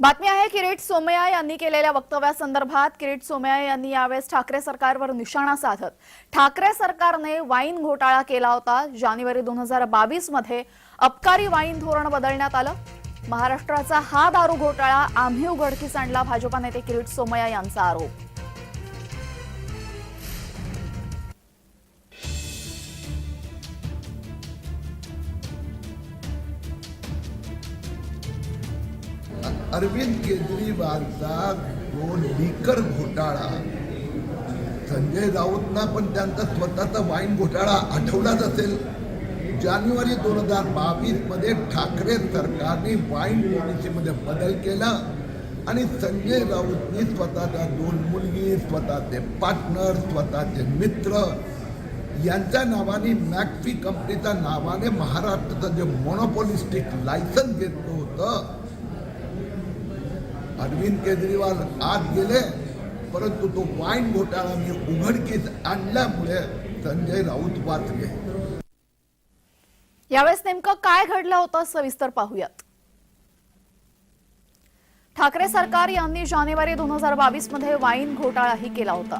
बातमी आहे किरीट सोमय्या यांनी केलेल्या वक्तव्यासंदर्भात किरीट सोमय्या यांनी यावेळेस ठाकरे सरकारवर निशाणा साधत. ठाकरे सरकारने वाईन घोटाळा केला होता. जानेवारी दोन हजार बावीसमध्ये अबकारी वाईन धोरण बदलण्यात आलं. महाराष्ट्राचा हा दारू घोटाळा आम्ही उघडकीस आणला भाजपा नेते किरीट सोमय्या यांचा आरोप. अरविंद केजरीवालचा जो लिकर घोटाळा. संजय राऊतना पण त्यांचा स्वतःचा वाईन घोटाळा आठवलाच असेल. जानेवारी दोन हजार बावीसमध्ये ठाकरे सरकारने वाईन पॉलिसीमध्ये बदल केला आणि संजय राऊतनी स्वतःच्या दोन मुलगी स्वतःचे पार्टनर स्वतःचे मित्र यांच्या नावाने मॅक्फी कंपनीच्या नावाने महाराष्ट्राचं जे मोनोपॉलिस्टिक लायसन्स घेतलं होतं अरविंद केजरीवाल आत गेले परंतु तो वाईन घोटाळा मी उघडकीस आणल्यामुळे संजय राऊत वाचले. यावेळेस नेमकं काय घडलं होतं सविस्तर पाहूयात. ठाकरे सरकार यांनी जानेवारी दोन हजार बावीसमध्ये वाईन घोटाळाही केला होता.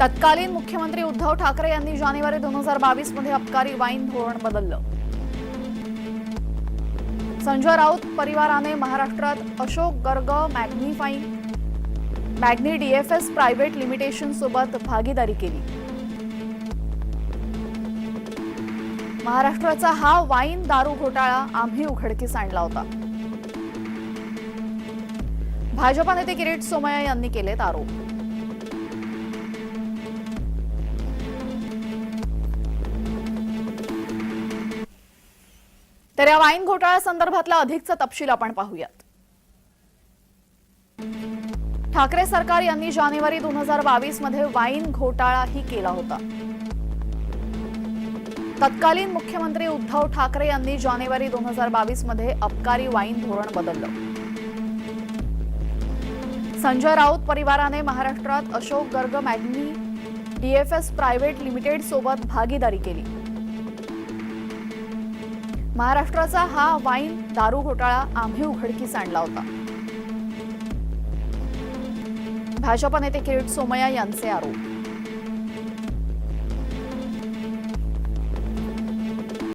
तत्कालीन मुख्यमंत्री उद्धव ठाकरे यांनी जानेवारी दोन हजार बावीसमध्ये अबकारी वाईन धोरण बदललं. संजय राऊत परिवाराने महाराष्ट्रात Ashok Garg magnifying Magni DFS private limitation सोबत भागीदारी केली. महाराष्ट्राचा हा वाईन दारू घोटाळा आम्ही उघडकीस आणला होता. भाजपा नेते किरीट सोमय्या यांनी केलेत आरोप. तर या वाईन घोटाळ्यासंदर्भातला अधिकचा तपशील आपण पाहूयात. ठाकरे सरकार यांनी जानेवारी दोन हजार बावीसमध्ये वाईन घोटाळाही केला होता. तत्कालीन मुख्यमंत्री उद्धव ठाकरे यांनी जानेवारी दोन हजार बावीसमध्ये अबकारी वाईन धोरण बदललं. संजय राऊत परिवाराने महाराष्ट्रात Ashok Garg Magni DFS private limited सोबत भागीदारी केली. महाराष्ट्राचा हा वाईन दारू घोटाळा आम्ही उघडकीस आणला होता. भाजप नेते किरीट सोमय्या यांचे आरोप